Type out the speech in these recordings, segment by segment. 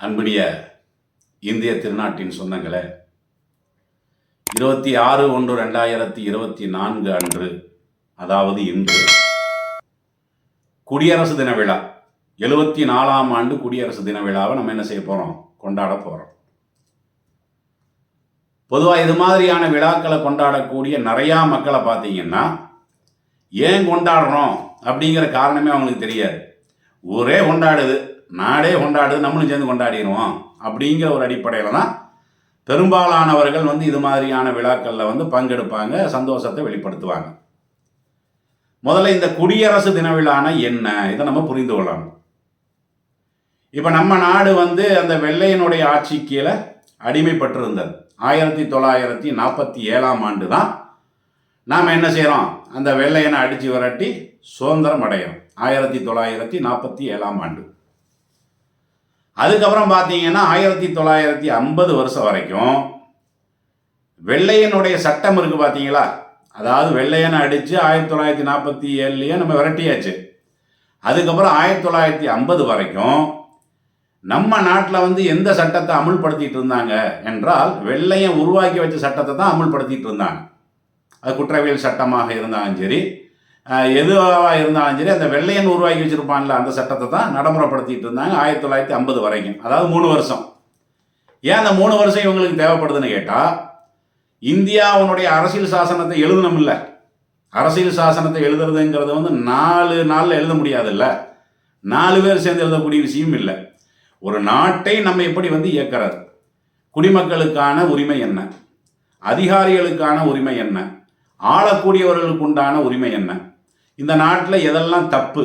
அன்புடைய இந்திய திருநாட்டின் சொந்தங்களே இருபத்தி ஆறு ஒன்று ரெண்டாயிரத்தி இருபத்தி நான்கு அன்று அதாவது இன்று குடியரசு தின விழா. எழுபத்தி நாலாம் ஆண்டு குடியரசு தின விழாவை நம்ம என்ன செய்ய போகிறோம் கொண்டாட போகிறோம் பொதுவாக இது மாதிரியான விழாக்களை கொண்டாடக்கூடிய நிறையா மக்களை பார்த்தீங்கன்னா ஏன் கொண்டாடுறோம் அப்படிங்கிற காரணமே அவங்களுக்கு தெரியாது. ஊரே கொண்டாடுது. நாடே கொண்டாடுது நம்மளும் சேர்ந்து கொண்டாடிடுவோம் அப்படிங்கிற ஒரு அடிப்படையில் தான் பெரும்பாலானவர்கள் வந்து இது மாதிரியான விழாக்களில் வந்து பங்கெடுப்பாங்க சந்தோஷத்தை வெளிப்படுத்துவாங்க. முதல்ல இந்த குடியரசு தின விழானா என்ன? இதை நம்ம புரிந்து கொள்ளணும். இப்போ நம்ம நாடு வந்து அந்த வெள்ளையனுடைய ஆட்சி கீழே அடிமைப்பட்டிருந்தது. ஆயிரத்தி தொள்ளாயிரத்தி நாற்பத்தி ஏழாம் ஆண்டு தான் நாம் என்ன செய்கிறோம் அந்த வெள்ளையனை அடித்து விரட்டி சுதந்திரம் அடையிறோம். ஆயிரத்தி தொள்ளாயிரத்தி நாற்பத்தி ஏழாம் ஆண்டு. அதுக்கப்புறம் பார்த்தீங்கன்னா ஆயிரத்தி தொள்ளாயிரத்தி ஐம்பது வருஷம் வரைக்கும் வெள்ளையனுடைய சட்டம் இருக்கு பார்த்தீங்களா? அதாவது வெள்ளையனை அடித்து ஆயிரத்தி தொள்ளாயிரத்தி நாற்பத்தி ஏழுலேயே நம்ம விரட்டியாச்சு. அதுக்கப்புறம் ஆயிரத்தி தொள்ளாயிரத்தி ஐம்பது வரைக்கும் நம்ம நாட்டில் வந்து எந்த சட்டத்தை அமுல்படுத்திட்டு இருந்தாங்க என்றால் வெள்ளையன் உருவாக்கி வச்ச சட்டத்தை தான் அமுல்படுத்திட்டு இருந்தாங்க. அது குற்றவியல் சட்டமாக இருந்தாலும் சரி எதுவாக இருந்தாலும் சரி அந்த வெள்ளையன் உருவாக்கி வச்சிருப்பான்ல அந்த சட்டத்தை தான் நடைமுறைப்படுத்திட்டு இருந்தாங்க ஆயிரத்தி தொள்ளாயிரத்தி ஐம்பது வரைக்கும். அதாவது மூணு வருஷம். ஏன் அந்த மூணு வருஷம் இவங்களுக்கு தேவைப்படுதுன்னு கேட்டால் இந்தியாவுடைய அரசியல் சாசனத்தை எழுதணும்ல. அரசியல் சாசனத்தை எழுதுறதுங்கிறது வந்து நாலு நாளில் எழுத முடியாதுல்ல. நாலு பேர் சேர்ந்து எழுதக்கூடிய விஷயம் இல்லை. ஒரு நாட்டை நம்ம எப்படி வந்து இயக்கிறது? குடிமக்களுக்கான உரிமை என்ன? அதிகாரிகளுக்கான உரிமை என்ன? ஆளக்கூடியவர்களுக்கு உண்டான உரிமை என்ன? இந்த நாட்டில் எதெல்லாம் தப்பு?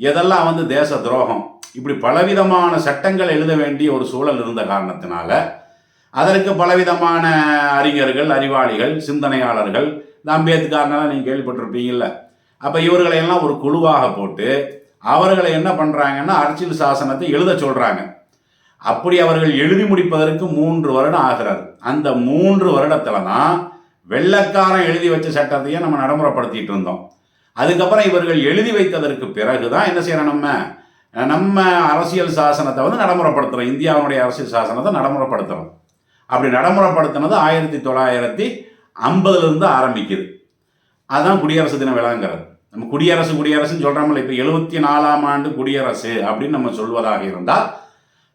எதெல்லாம் வந்து தேச துரோகம்? இப்படி பலவிதமான சட்டங்கள் எழுத வேண்டிய ஒரு சூழல் இருந்த காரணத்தினால அதற்கு பலவிதமான அறிஞர்கள் அறிவாளிகள் சிந்தனையாளர்கள் இந்த அம்பேத்கர்னால நீங்கள் கேள்விப்பட்டிருப்பீங்கல்ல அப்போ இவர்களையெல்லாம் ஒரு குழுவாக போட்டு அவர்களை என்ன பண்ணுறாங்கன்னா அரசியல் சாசனத்தை எழுத சொல்கிறாங்க அப்படி அவர்கள் எழுதி முடிப்பதற்கு மூன்று வருடம் ஆகிறார். அந்த மூன்று வருடத்தில் தான் வெள்ளக்காரன் எழுதி வச்ச சட்டத்தையே நம்ம நடைமுறைப்படுத்திட்டு இருந்தோம். அதுக்கப்புறம் இவர்கள் எழுதி வைத்ததற்கு பிறகு தான் என்ன செய்யறோம் நம்ம? நம்ம அரசியல் சாசனத்தை வந்து நடைமுறைப்படுத்துகிறோம் இந்தியாவுடைய அரசியல் சாசனத்தை நடைமுறைப்படுத்துகிறோம் அப்படி நடைமுறைப்படுத்தினது ஆயிரத்தி தொள்ளாயிரத்தி ஐம்பதுலேருந்து ஆரம்பிக்குது. அதுதான் குடியரசு தின விழாங்கிறது. நம்ம குடியரசு குடியரசுன்னு சொல்கிறோம்ல இப்போ எழுபத்தி நாலாம் ஆண்டு குடியரசு அப்படின்னு நம்ம சொல்வதாக இருந்தால்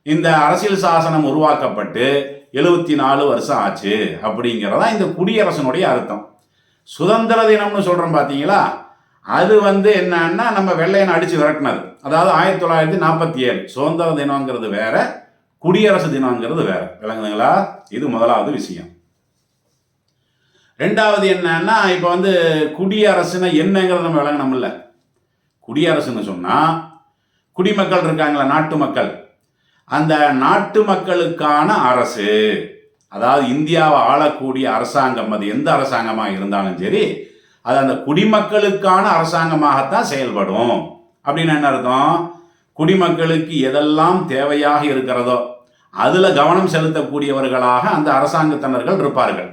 இந்த அரசியல் சாசனம் உருவாக்கப்பட்டு எழுபத்தி நாலு வருஷம் ஆச்சு அப்படிங்கிறதா இந்த குடியரசனுடைய அர்த்தம். சுதந்திர தினம்னு சொல்கிறோம் பார்த்தீங்களா அது வந்து என்னன்னா நம்ம வெள்ளையனை அடித்து விரட்டினது. அதாவது ஆயிரத்தி தொள்ளாயிரத்தி நாற்பத்தி ஏழு. சுதந்திர தினங்கிறது வேற குடியரசு தினங்கிறது வேற. விளங்குதுங்களா? இது முதலாவது விஷயம். ரெண்டாவது என்னன்னா இப்போ வந்து குடியரசுனா என்னங்கிறத நம்ம விளங்கணும்ல. குடியரசுன்னு சொன்னால் குடிமக்கள் இருக்காங்களா? நாட்டு மக்கள். அந்த நாட்டு மக்களுக்கான அரசு அதாவது இந்தியாவை ஆளக்கூடிய அரசாங்கம் அது எந்த அரசாங்கமாக இருந்தாலும் சரி அது அந்த குடிமக்களுக்கான அரசாங்கமாகத்தான் செயல்படும். அப்படின்னு என்ன அர்த்தம்? குடிமக்களுக்கு எதெல்லாம் தேவையாக இருக்கிறதோ அதில் கவனம் செலுத்தக்கூடியவர்களாக அந்த அரசாங்கத்தினர்கள் இருப்பார்கள்.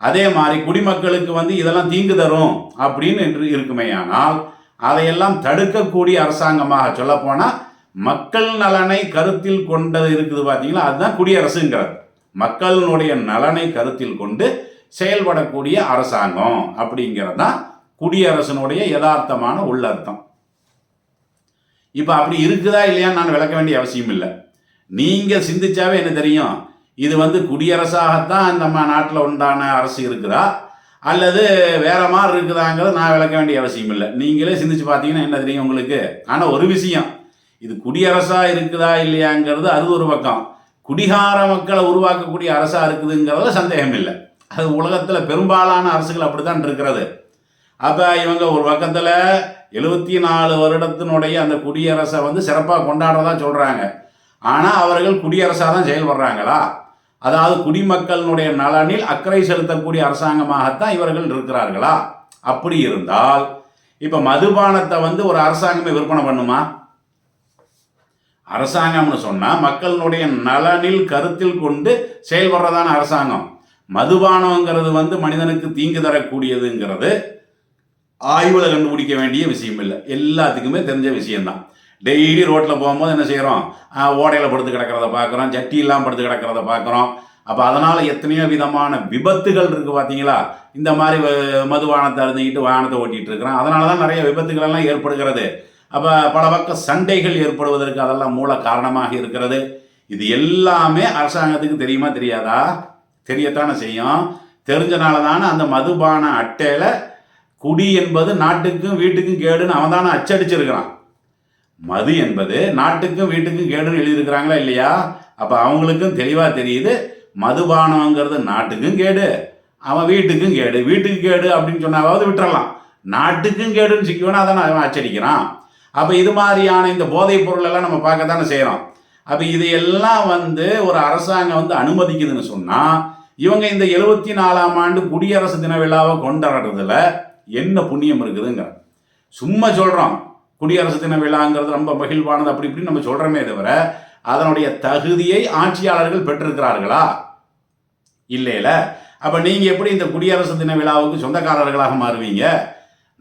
அதே மாதிரி குடிமக்களுக்கு வந்து இதெல்லாம் தீங்கு தரும் அப்படின்னு என்று இருக்குமேயானால் அதையெல்லாம் தடுக்கக்கூடிய அரசாங்கமாக சொல்லப்போனால் மக்கள் நலனை கருத்தில் கொண்டது இருக்குது பார்த்தீங்களா? அதுதான் குடியரசுங்கிறது. மக்களினுடைய நலனை கருத்தில் கொண்டு செயல்படக்கூடிய அரசாங்கம் அப்படிங்கிறது தான் குடியரசனுடைய யதார்த்தமான உள்ளர்த்தம். இப்போ அப்படி இருக்குதா இல்லையான்னு நான் விளக்க வேண்டிய அவசியம் இல்லை. நீங்கள் சிந்திச்சாவே என்ன தெரியும்? இது வந்து குடியரசாகத்தான் நம்ம நாட்டில் உண்டான அரசு இருக்குதா? அல்லது வேற மாதிரி இருக்குதாங்கிறத நான் விளக்க வேண்டிய அவசியம் இல்லை. நீங்களே சிந்திச்சு பார்த்தீங்கன்னா என்ன தெரியும் உங்களுக்கு? ஆனால் ஒரு விஷயம் இது குடியரசா இருக்குதா இல்லையாங்கிறது அது ஒரு பக்கம். குடிகார மக்களை உருவாக்கக்கூடிய அரசா இருக்குதுங்கிறதுல சந்தேகம் இல்லை அது உலகத்தில் பெரும்பாலான அரசுகள் அப்படித்தான் இருக்கிறது. அப்போ இவங்க ஒரு பக்கத்தில் எழுபத்தி நாலு வருடத்தினுடைய அந்த குடியரசை வந்து சிறப்பாக கொண்டாடுறதா சொல்கிறாங்க ஆனால் அவர்கள் குடியரசாக தான் செயல்படுறாங்களா? அதாவது குடிமக்களினுடைய நலனில் அக்கறை செலுத்தக்கூடிய அரசாங்கமாகத்தான் இவர்கள் இருக்கிறார்களா? அப்படி இருந்தால் இப்போ மதுபானத்தை வந்து ஒரு அரசாங்கமே விற்பனை பண்ணுமா? அரசாங்கம்னு சொன்னால் மக்களினுடைய நலனில் கருத்தில் கொண்டு செயல்படுறதான அரசாங்கம். மதுபானங்கிறது வந்து மனிதனுக்கு தீங்கு தரக்கூடியதுங்கிறது ஆய்வில் கண்டுபிடிக்க வேண்டிய விஷயம் இல்லை. எல்லாத்துக்குமே தெரிஞ்ச விஷயம்தான். டெய்லி ரோட்டில் போகும்போது என்ன செய்கிறோம் ஓடையில் படுத்து கிடக்கிறத பார்க்குறோம் சட்டியெல்லாம் படுத்து கிடக்கிறத பார்க்குறோம் அப்போ அதனால் எத்தனையோ விதமான விபத்துகள் இருக்குது பார்த்தீங்களா இந்த மாதிரி வ- மதுபானத்தை அருந்திக்கிட்டு வாகனத்தை ஓட்டிகிட்டு இருக்கிறோம். அதனால தான் நிறைய விபத்துகள் எல்லாம் ஏற்படுகிறது. அப்போ பல பக்க சண்டைகள் ஏற்படுவதற்கு அதெல்லாம் மூல காரணமாக இருக்கிறது. இது எல்லாமே அரசாங்கத்துக்கு தெரியுமா தெரியாதா? தெரியத்தானே செய்யும். தெரிஞ்சனால தானே அந்த மதுபான அட்டையில் குடி என்பது நாட்டுக்கும் வீட்டுக்கும் கேடுன்னு அவன் தானே அச்சடிச்சிருக்கிறான். மது என்பது நாட்டுக்கும் வீட்டுக்கும் கேடுன்னு எழுதியிருக்கிறாங்களா இல்லையா? அப்போ அவங்களுக்கும் தெளிவாக தெரியுது மதுபானங்கிறது நாட்டுக்கும் கேடு அவன் வீட்டுக்கும் கேடு வீட்டுக்கு கேடு அப்படின்னு சொன்னாவது விட்டுறலாம். நாட்டுக்கும் கேடுன்னு சிக்குவேனா அதானே அவன் அச்சடிக்கிறான். அப்போ இது மாதிரியான இந்த போதைப் பொருளெல்லாம் நம்ம பார்க்க தானே செய்கிறோம் அப்போ இதையெல்லாம் வந்து ஒரு அரசாங்கம் வந்து அனுமதிக்குதுன்னு சொன்னால் இவங்க இந்த எழுபத்தி நாலாம் ஆண்டு குடியரசு தின விழாவை கொண்டாடுறதுல என்ன புண்ணியம் இருக்குதுங்கிற. சும்மா சொல்கிறோம் குடியரசு தின விழாங்கிறது ரொம்ப மகிழ்வானது அப்படி இப்படின்னு நம்ம சொல்கிறோமே தவிர அதனுடைய தகுதியை ஆட்சியாளர்கள் பெற்றிருக்கிறார்களா? இல்லையில. அப்போ நீங்கள் எப்படி இந்த குடியரசு தின விழாவுக்கு சொந்தக்காரர்களாக மாறுவீங்க?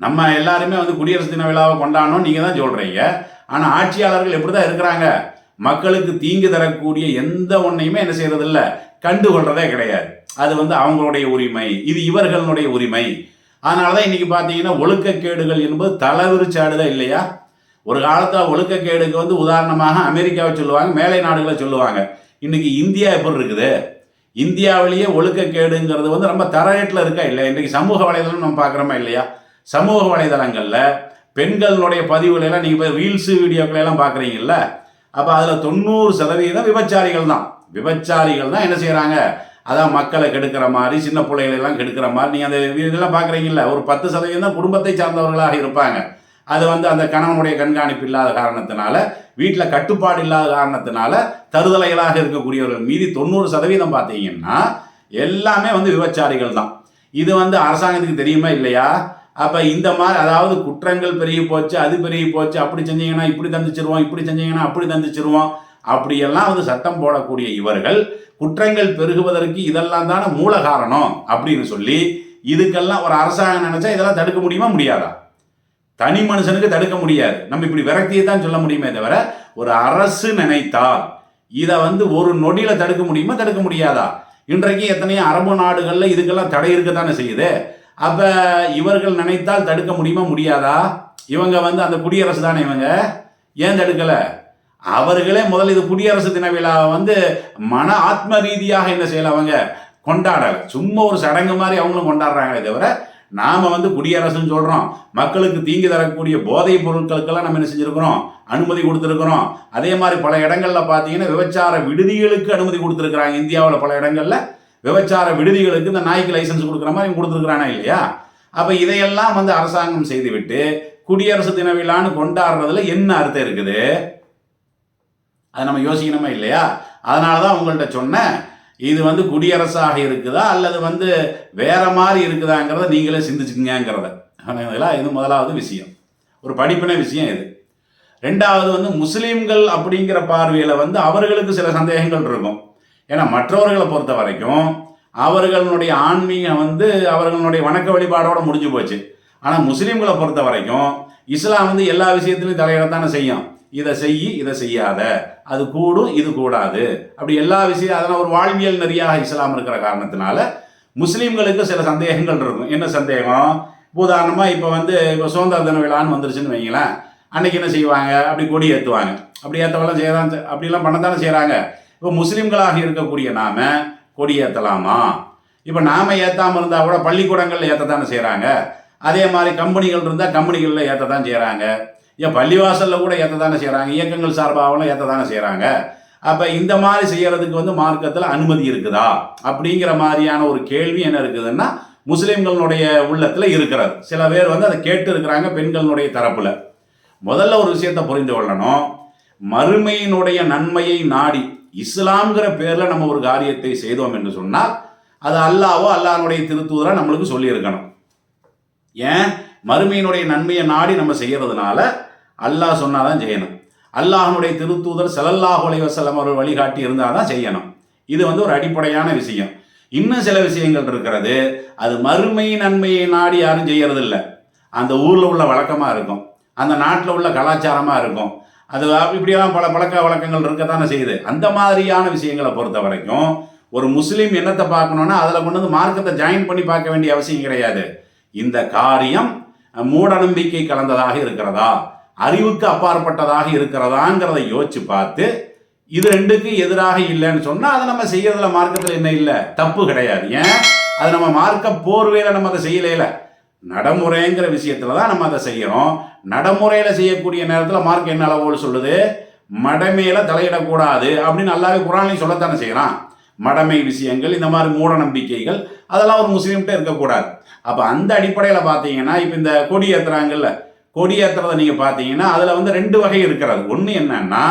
நம்ம எல்லாருமே வந்து குடியரசு தின விழாவை கொண்டாடணும் நீங்கள் தான் சொல்கிறீங்க ஆனால் ஆட்சியாளர்கள் எப்படி தான் இருக்கிறாங்க? மக்களுக்கு தீங்கு தரக்கூடிய எந்த ஒன்றையுமே என்ன செய்யறதில்ல. கண்டுகொள்றதே கிடையாது. அது வந்து அவங்களுடைய உரிமை. இது இவர்களுடைய உரிமை. அதனால தான் இன்றைக்கி பார்த்தீங்கன்னா ஒழுக்கக்கேடுகள் என்பது தலைவிரிச்சாடுதா இல்லையா? ஒரு காலத்தில் ஒழுக்கக்கேடுக்கு வந்து உதாரணமாக அமெரிக்காவை சொல்லுவாங்க மேலை நாடுகளை சொல்லுவாங்க. இன்னைக்கு இந்தியா எப்படி இருக்குது? இந்தியாவிலேயே ஒழுக்கக்கேடுங்கிறது வந்து ரொம்ப தரையேட்டில் இருக்கா இல்லை இன்றைக்கி சமூக வலைதளம் நம்ம பார்க்குறோமா இல்லையா? சமூக வலைதளங்களில் பெண்களுடைய பதிவுகளெல்லாம் நீங்கள் போய் ரீல்ஸு வீடியோக்களெல்லாம் பார்க்குறீங்கல்ல அப்போ அதில் தொண்ணூறு சதவீதம் விபச்சாரிகள் தான் விபச்சாரிகள் தான் என்ன செய்கிறாங்க அதான் மக்களை கெடுக்கிற மாதிரி சின்ன பிள்ளைகளெல்லாம் கெடுக்கிற மாதிரி நீங்கள் அந்த இதெல்லாம் பார்க்குறீங்கல்ல ஒரு பத்து சதவீதம் தான் குடும்பத்தை சார்ந்தவர்களாக இருப்பாங்க. அது வந்து அந்த கணவனுடைய கண்காணிப்பு இல்லாத காரணத்தினால வீட்டில் கட்டுப்பாடு இல்லாத காரணத்தினால தருதலைகளாக இருக்கக்கூடியவர்கள் மீதி தொண்ணூறு சதவீதம் பார்த்தீங்கன்னா எல்லாமே வந்து விபச்சாரிகள் தான் இது வந்து அரசாங்கத்துக்கு தெரியுமா இல்லையா? அப்போ இந்த மாதிரி அதாவது குற்றங்கள் பெருகி போச்சு அது பெருகி போச்சு அப்படி செஞ்சீங்கன்னா இப்படி தந்துச்சிருவோம் இப்படி செஞ்சீங்கன்னா அப்படி தந்துச்சிருவோம் அப்படியெல்லாம் வந்து சட்டம் போடக்கூடிய இவர்கள் குற்றங்கள் பெருகுவதற்கு இதெல்லாம் தானே மூல காரணம் அப்படின்னு சொல்லி இதுக்கெல்லாம் ஒரு அரசாங்கம் நினைச்சா இதெல்லாம் தடுக்க முடியுமா முடியாதா? தனி மனுஷனுக்கு தடுக்க முடியாது. நம்ம இப்படி விரக்தியை தான் சொல்ல முடியுமே தவிர ஒரு அரசு நினைத்தால் இதை வந்து ஒரு நொடியில் தடுக்க முடியுமா தடுக்க முடியாதா? இன்றைக்கு எத்தனையோ அரபு நாடுகளில் இதுக்கெல்லாம் தடை இருக்கத்தானே செய்யுது. அப்ப இவர்கள் நினைத்தால் தடுக்க முடியுமா முடியாதா? இவங்க வந்து அந்த குடியரசு தானே இவங்க? ஏன் தடுக்கல? அவர்களே முதல்ல இது குடியரசு தின விழாவை வந்து மன ஆத்ம ரீதியாக என்ன செய்யல அவங்க? கொண்டாடல. சும்மா ஒரு சடங்கு மாதிரி அவங்களும் கொண்டாடுறாங்களே தவிர நாம வந்து குடியரசுன்னு சொல்றோம். மக்களுக்கு தீங்கு தரக்கூடிய போதைப் பொருட்களுக்கெல்லாம் நம்ம என்ன செஞ்சிருக்கிறோம்? அனுமதி கொடுத்துருக்குறோம். அதே மாதிரி பல இடங்கள்ல பார்த்தீங்கன்னா விபச்சார விடுதிகளுக்கு அனுமதி கொடுத்துருக்குறாங்க இந்தியாவில் பல இடங்கள்ல. விபச்சார விடுதிகளுக்கு இந்த நாய்க்கு லைசன்ஸ் கொடுக்குற மாதிரி கொடுத்துருக்குறானா இல்லையா? அப்போ இதையெல்லாம் வந்து அரசாங்கம் செய்துவிட்டு குடியரசு தின விழான்னு கொண்டாடுறதுல என்ன அர்த்தம் இருக்குது? அதை நம்ம யோசிக்கணுமா இல்லையா? அதனால தான் உங்கள்கிட்ட சொன்னேன். இது வந்து குடியரசாக இருக்குதா? அல்லது வந்து வேற மாதிரி இருக்குதாங்கிறத நீங்களே சிந்திச்சுக்கங்கிறத இதெல்லாம் இது முதலாவது விஷயம். ஒரு படிப்பின விஷயம் இது. ரெண்டாவது வந்து முஸ்லீம்கள் அப்படிங்கிற பார்வையில் வந்து அவர்களுக்கு சில சந்தேகங்கள் இருக்கும். ஏன்னா மற்றவர்களை பொறுத்த வரைக்கும் அவர்களுடைய ஆன்மீகம் வந்து அவர்களுடைய வணக்க வழிபாடோடு முடிஞ்சு போச்சு. ஆனால் முஸ்லீம்களை பொறுத்த வரைக்கும் இஸ்லாம் வந்து எல்லா விஷயத்திலையும் தலையிடத்தானே செய்யும். இதை செய் இதை செய்யாத. அது கூடும் இது கூடாது. அப்படி எல்லா விஷயம் அதெல்லாம் ஒரு வாழ்வியல் நெறியாக இஸ்லாம் இருக்கிற காரணத்தினால முஸ்லீம்களுக்கு சில சந்தேகங்கள் இருக்கும். என்ன சந்தேகம்? உதாரணமாக இப்போ வந்து இப்போ சுதந்திர தின விழான்னு வந்துருச்சுன்னு வைங்களேன். அன்னைக்கு என்ன செய்வாங்க? அப்படி கொடி ஏற்றுவாங்க அப்படி ஏற்றவெல்லாம் செய்யலாம் அப்படிலாம் பண்ணத்தானே செய்கிறாங்க இப்போ முஸ்லீம்களாக இருக்கக்கூடிய நாம கொடி ஏற்றலாமா இப்போ நாம ஏற்றாமல் இருந்தால் கூட பள்ளிக்கூடங்களில் ஏற்றத்தானே செய்கிறாங்க அதே மாதிரி கம்பெனிகள் இருந்தால் கம்பெனிகளில் ஏற்றத்தான் செய்கிறாங்க ஏன் பள்ளிவாசலில் கூட ஏற்றத்தானே செய்கிறாங்க இயக்கங்கள் சார்பாகவும் ஏற்றத்தானே செய்கிறாங்க அப்போ இந்த மாதிரி செய்யறதுக்கு வந்து மார்க்கத்தில் அனுமதி இருக்குதா? அப்படிங்கிற மாதிரியான ஒரு கேள்வி என்ன இருக்குதுன்னா முஸ்லீம்களுடைய உள்ளத்தில் இருக்கிறது. சில பேர் வந்து அதை கேட்டு இருக்கிறாங்க பெண்களுடைய தரப்பில். முதல்ல ஒரு விஷயத்தை புரிந்து கொள்ளணும். மறுமையினுடைய நன்மையை நாடி இஸ்லாம்ங்கிற பேரில் நம்ம ஒரு காரியத்தை செய்தோம் என்று சொன்னால் அது அல்லாவோ அல்லாஹனுடைய திருத்தூதராக நம்மளுக்கு சொல்லியிருக்கணும். ஏன்? மறுமையினுடைய நன்மையை நாடி நம்ம செய்யறதுனால அல்லாஹ் சொன்னால் தான் செய்யணும். அல்லாஹ்னுடைய திருத்தூதர் ஸல்லல்லாஹு அலைஹி அவர்கள் வழிகாட்டி இருந்தால் தான் செய்யணும். இது வந்து ஒரு அடிப்படையான விஷயம். இன்னும் சில விஷயங்கள் இருக்கிறது. அது மறுமை நன்மையை நாடி யாரும் செய்யறதில்ல. அந்த ஊரில் உள்ள வழக்கமாக இருக்கும். அந்த நாட்டில் உள்ள கலாச்சாரமாக இருக்கும். அது இப்படியெல்லாம் பல பழக்க வழக்கங்கள் இருக்கத்தானே செய்யுது. அந்த மாதிரியான விஷயங்களை பொறுத்த வரைக்கும் ஒரு முஸ்லீம் என்னத்தை பார்க்கணும்னா அதில் கொண்டு வந்து மார்க்கத்தை ஜாயின் பண்ணி பார்க்க வேண்டிய அவசியம் கிடையாது. இந்த காரியம் மூட நம்பிக்கை கலந்ததாக இருக்கிறதா அறிவுக்கு அப்பாற்பட்டதாக இருக்கிறதாங்கிறத யோசிச்சு பார்த்து இது ரெண்டுக்கு எதிராக இல்லைன்னு சொன்னால் அதை நம்ம செய்யறதுல மார்க்கத்தில் என்ன இல்லை? தப்பு கிடையாது. ஏன்? அது நம்ம மார்க்க போர்வையில் நம்ம அதை செய்யலையில. நடைமுறைங்கிற விஷயத்துல தான் நம்ம அதை செய்கிறோம் நடைமுறையில் செய்யக்கூடிய நேரத்தில் மார்க் என்ன அளவோடு சொல்லுது? மடமையில தலையிடக்கூடாது அப்படின்னு நல்லாவே குரானையும் சொல்லத்தானே செய்கிறான் மடமை விஷயங்கள் இந்த மாதிரி மூட நம்பிக்கைகள் அதெல்லாம் ஒரு முஸ்லீம்கிட்ட இருக்கக்கூடாது. அப்போ அந்த அடிப்படையில் பார்த்தீங்கன்னா இப்போ இந்த கொடி ஏற்றுறாங்கல்ல கொடி ஏற்றுறதை நீங்கள் பார்த்தீங்கன்னா அதில் வந்து ரெண்டு வகை இருக்கிறது. ஒன்று என்னன்னா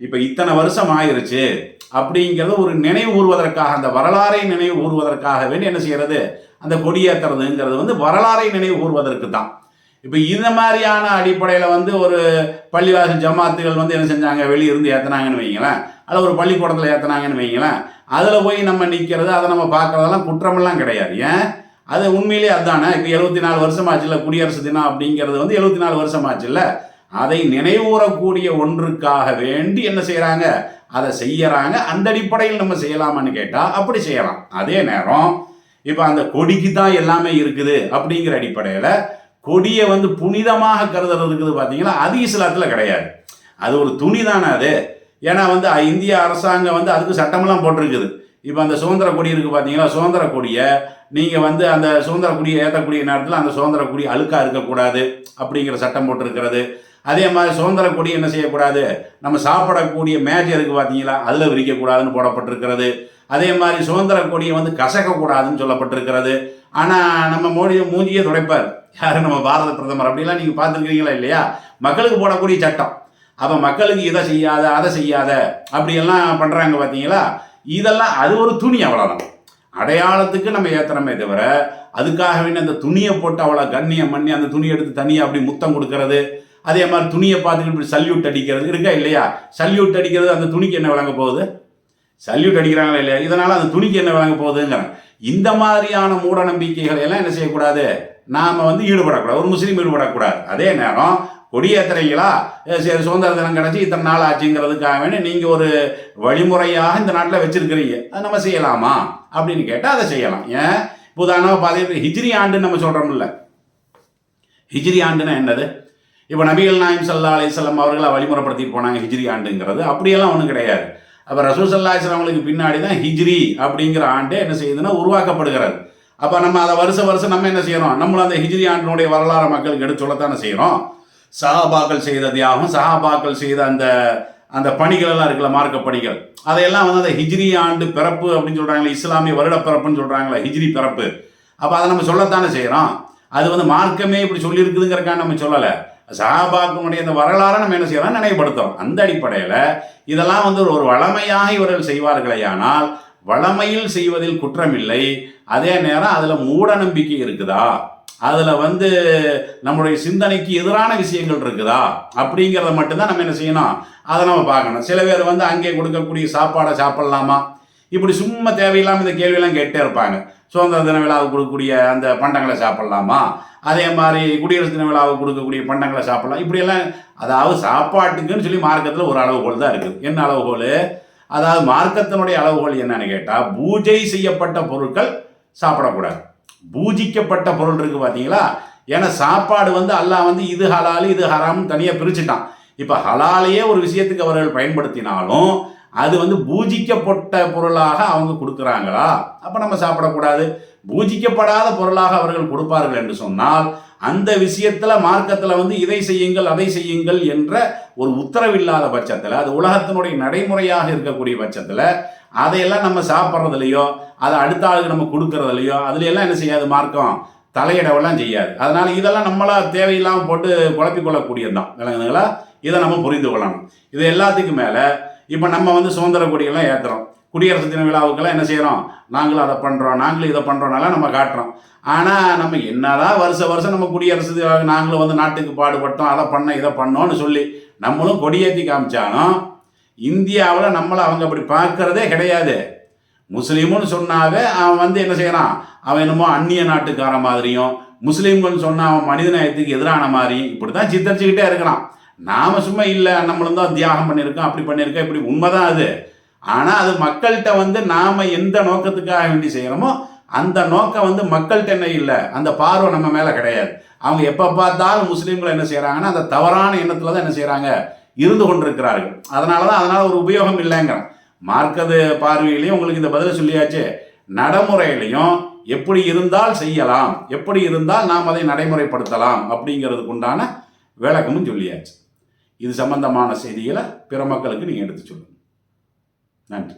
இப்போ இத்தனை வருஷம் ஆயிருச்சு அப்படிங்கிறது ஒரு நினைவு கூறுவதற்காக அந்த வரலாறை நினைவு கூறுவதற்காக வேண்டி என்ன செய்யறது? அந்த கொடியேற்றுறதுங்கிறது வந்து வரலாறை நினைவு கூறுவதற்கு தான். இப்போ இந்த மாதிரியான அடிப்படையில் வந்து ஒரு பள்ளிவாசல் ஜமாத்துகள் வந்து என்ன செஞ்சாங்க? வெளியிருந்து ஏற்றுனாங்கன்னு வைங்களேன். அதில் ஒரு பள்ளிக்கூடத்தில் ஏற்றுனாங்கன்னு வைங்களேன். அதில் போய் நம்ம நிற்கிறது அதை நம்ம பார்க்குறதெல்லாம் குற்றமெல்லாம் கிடையாது. ஏன்? அது உண்மையிலே அதுதானே இப்போ எழுபத்தி நாலு வருஷம் ஆச்சுல்ல குடியரசு தினம் அப்படிங்கிறது வந்து எழுபத்தி நாலு வருஷம் ஆச்சுல்ல அதை நினைவூறக்கூடிய ஒன்றுக்காக வேண்டி என்ன செய்கிறாங்க அதை செய்யறாங்க. அந்த அடிப்படையில் நம்ம செய்யலாமான்னு கேட்டால் அப்படி செய்யலாம். அதே நேரம் இப்போ அந்த கொடிக்கு தான் எல்லாமே இருக்குது அப்படிங்கிற அடிப்படையில் கொடியை வந்து புனிதமாக கருதுறதுக்குது இருக்குது அது இஸ்லாத்தில் கிடையாது. அது ஒரு துணி தானே அது. ஏன்னா வந்து இந்திய அரசாங்கம் வந்து அதுக்கு சட்டமெல்லாம் போட்டிருக்குது. இப்போ அந்த சுதந்திர கொடி இருக்குது பார்த்தீங்களா சுதந்திர கொடியை நீங்கள் வந்து அந்த சுதந்திர கொடியை ஏற்றக்கூடிய நேரத்தில் அந்த சுதந்திர கொடி அழுக்காக இருக்கக்கூடாது அப்படிங்கிற சட்டம் போட்டிருக்கிறது. அதே மாதிரி சுதந்திர கொடி என்ன செய்யக்கூடாது? நம்ம சாப்பிடக்கூடிய மேஜை இருக்குது பார்த்தீங்களா அதில் விரிக்கக்கூடாதுன்னு போடப்பட்டிருக்கிறது. அதே மாதிரி சுதந்திர கொடியை வந்து கசக்கக்கூடாதுன்னு சொல்லப்பட்டிருக்கிறது. ஆனால் நம்ம மோடியை மூஞ்சியே துடைப்பார். யார் நம்ம பாரத பிரதமர்? அப்படிலாம் நீங்கள் பார்த்துருக்கிறீங்களா இல்லையா? மக்களுக்கு போடக்கூடிய சட்டம். அப்போ மக்களுக்கு இதை செய்யாத அதை செய்யாத அப்படியெல்லாம் பண்ணுறாங்க பார்த்தீங்களா இதெல்லாம் அது ஒரு துணி அவ்வளோதான் அடையாளத்துக்கு நம்ம ஏற்றுறமே தவிர அதுக்காகவே அந்த துணியை போட்டு அவ்வளோ கண்ணியம் பண்ணி அந்த துணியை எடுத்து தனியாக அப்படி முத்தம் கொடுக்கறது அதே மாதிரி துணியை பார்த்துட்டு இப்படி சல்யூட் அடிக்கிறது இருக்கா இல்லையா? சல்யூட் அடிக்கிறது அந்த துணிக்கு என்ன வழங்க போகுது? சல்யூட் அடிக்கிறாங்களா இல்லையா? இதனால் அந்த துணிக்கு என்ன வழங்க போகுதுங்கிறேன் இந்த மாதிரியான மூட நம்பிக்கைகளை எல்லாம் என்ன செய்யக்கூடாது? நாம் வந்து ஈடுபடக்கூடாது. ஒரு முஸ்லீம் ஈடுபடக்கூடாது. அதே நேரம் கொடியேற்றுறீங்களா சரி சுதந்திர தினம் கிடச்சி இத்தனை நாள் ஆச்சுங்கிறதுக்காக வேண்டி நீங்கள் ஒரு வழிமுறையாக இந்த நாட்டில் வச்சுருக்கிறீங்க. அதை நம்ம செய்யலாமா? அப்படின்னு கேட்டால் அதை செய்யலாம். ஏன்? உதாரணமாக பார்த்தீங்கன்னா ஹிஜ்ரி ஆண்டுன்னு நம்ம சொல்கிறோம்ல ஹிஜ்ரி ஆண்டுன்னா என்னது? இப்போ நபிகள் நாயம் சல்லா அலிசல்லாம் அவர்களை வழிமுறைப்படுத்திட்டு போனாங்க ஹிஜ்ரி ஆண்டுங்கிறது. அப்படியெல்லாம் ஒன்றும் கிடையாது. அப்போ ரசூல் சல்லா அவங்களுக்கு பின்னாடி தான் ஹிஜ்ரி அப்படிங்கிற ஆண்டு என்ன செய்யுதுன்னா உருவாக்கப்படுகிறது அப்போ நம்ம அதை வருஷம் வருஷம் நம்ம என்ன செய்கிறோம் நம்மளும் அந்த ஹிஜ்ரி ஆண்டினுடைய வரலாறு மக்களுக்கு எடுத்து சொல்லத்தானே செய்கிறோம் சஹாபாக்கள் செய்த தியாகம் சஹாபாக்கள் செய்த அந்த அந்த பணிகள் எல்லாம் இருக்குல்ல மார்க்க பணிகள் அதையெல்லாம் வந்து அந்த ஹிஜ்ரி ஆண்டு பிறப்பு அப்படின்னு சொல்கிறாங்களே இஸ்லாமிய வருட பிறப்புன்னு சொல்கிறாங்களே ஹிஜ்ரி பிறப்பு. அப்போ அதை நம்ம சொல்லத்தானே செய்கிறோம் அது வந்து மார்க்கமே இப்படி சொல்லியிருக்குதுங்கிறக்கான நம்ம சொல்லலை. சஹாபாக்களுடைய இந்த வரலாறை நம்ம என்ன செய்யறோம் நினைவுபடுத்துறோம். அந்த அடிப்படையில் இதெல்லாம் வந்து ஒரு வளமையாக இவர்கள் செய்வார்களே ஆனால் வளமையில் செய்வதில் குற்றமில்லை. அதே நேரம் அதில் மூட நம்பிக்கை இருக்குதா? அதில் வந்து நம்முடைய சிந்தனைக்கு எதிரான விஷயங்கள் இருக்குதா? அப்படிங்கிறத மட்டும்தான் நம்ம என்ன செய்யணும்? அதை நம்ம பார்க்கணும். சில பேர் வந்து அங்கே கொடுக்கக்கூடிய சாப்பாடை சாப்பிட்லாமா? இப்படி சும்மா தேவையில்லாமல் இந்த கேள்வியெல்லாம் கேட்டே இருப்பாங்க. சுதந்திர தின விழாவுக்கு கொடுக்கக்கூடிய அந்த பண்டங்களை சாப்பிட்லாமா? அதே மாதிரி குடியரசு தின விழாவுக்கு கொடுக்கக்கூடிய பண்டங்களை சாப்பிட்லாம். இப்படியெல்லாம் அதாவது சாப்பாட்டுக்குன்னு சொல்லி மார்க்கத்தில் ஒரு அளவுகோல் தான் இருக்குது. என்ன அளவுகோல்? அதாவது மார்க்கத்தினுடைய அளவுகோல் என்னன்னு கேட்டால் பூஜை செய்யப்பட்ட பொருட்கள் சாப்பிடக்கூடாது. பூஜிக்கப்பட்ட பொருள் இருக்குது பார்த்தீங்களா ஏன்னா சாப்பாடு வந்து அல்லாஹ் வந்து இது ஹலாலு இது ஹராம்னு தனியாக பிரிச்சுட்டான். இப்போ ஹலாலையே ஒரு விஷயத்துக்கு அவர்கள் பயன்படுத்தினாலும் அது வந்து பூஜிக்கப்பட்ட பொருளாக அவங்க கொடுக்குறாங்களா? அப்போ நம்ம சாப்பிடக்கூடாது. பூஜிக்கப்படாத பொருளாக அவர்கள் கொடுப்பார்கள் என்று சொன்னால் அந்த விஷயத்தில் மார்க்கத்தில் வந்து இதை செய்யுங்கள் அதை செய்யுங்கள் என்ற ஒரு உத்தரவில்லாத பட்சத்தில் அது உலகத்தினுடைய நடைமுறையாக இருக்கக்கூடிய பட்சத்தில் அதையெல்லாம் நம்ம சாப்பிட்றதுலையோ அதை அடுத்த ஆளுக்கு நம்ம கொடுக்கறதுலையோ அதுலையெல்லாம் என்ன செய்யாது மார்க்கம்? தலையிடவெல்லாம் செய்யாது. அதனால் இதெல்லாம் நம்மளா தேவையில்லாமல் போட்டு குழப்பிக்கொள்ளக்கூடியது தான் விளங்குதுங்களா? இதை நம்ம புரிந்து கொள்ளணும். இது எல்லாத்துக்கும் மேலே இப்போ நம்ம வந்து சுதந்திர கொடியெல்லாம் ஏற்றுறோம் குடியரசு தின விழாவுக்கெல்லாம் என்ன செய்கிறோம் நாங்களும் அதை பண்ணுறோம் நாங்களும் இதை பண்ணுறோம்னால நம்ம காட்டுறோம். ஆனால் நம்ம என்னதான் வருஷ வருஷம் நம்ம குடியரசு நாங்களும் வந்து நாட்டுக்கு பாடுபட்டோம் அதை பண்ண இதை பண்ணோன்னு சொல்லி நம்மளும் கொடியேற்றி காமிச்சாலும் இந்தியாவில் நம்மளை அவங்க அப்படி பார்க்கறதே கிடையாது. முஸ்லீமுன்னு சொன்னாவே அவன் வந்து என்ன செய்கிறான் அவன் என்னமோ அந்நிய நாட்டுக்கார மாதிரியும் முஸ்லீம்கள் சொன்னால் அவன் மனிதநேயத்துக்கு எதிரான மாதிரியும் இப்படி தான் சித்தரிச்சுக்கிட்டே இருக்கிறான். நாம சும்மா இல்லை நம்மளும் தான் தியாகம் பண்ணியிருக்கோம் அப்படி பண்ணியிருக்கோம் இப்படி உண்மைதான் அது. ஆனால் அது மக்கள்கிட்ட வந்து நாம் எந்த நோக்கத்துக்காக வேண்டி செய்கிறோமோ அந்த நோக்கம் வந்து மக்கள்கிட்ட என்ன இல்லை அந்த பார்வை நம்ம மேலே கிடையாது. அவங்க எப்போ பார்த்தாலும் முஸ்லீம்கள் என்ன செய்கிறாங்கன்னா அந்த தவறான எண்ணத்தில் தான் என்ன செய்கிறாங்க இருந்து கொண்டிருக்கிறார்கள். அதனால தான் அதனால் ஒரு உபயோகம் இல்லைங்கிறேன். மார்க்கது பார்வையிலையும் உங்களுக்கு இந்த பதிலை சொல்லியாச்சு. நடைமுறையிலையும் எப்படி இருந்தால் செய்யலாம் எப்படி இருந்தால் நாம் அதை நடைமுறைப்படுத்தலாம் அப்படிங்கிறதுக்கு உண்டான விளக்கமும் சொல்லியாச்சு. இது சம்பந்தமான செய்திகளை பிற மக்களுக்கு நீங்கள் எடுத்து சொல்லுங்கள் நன்றி.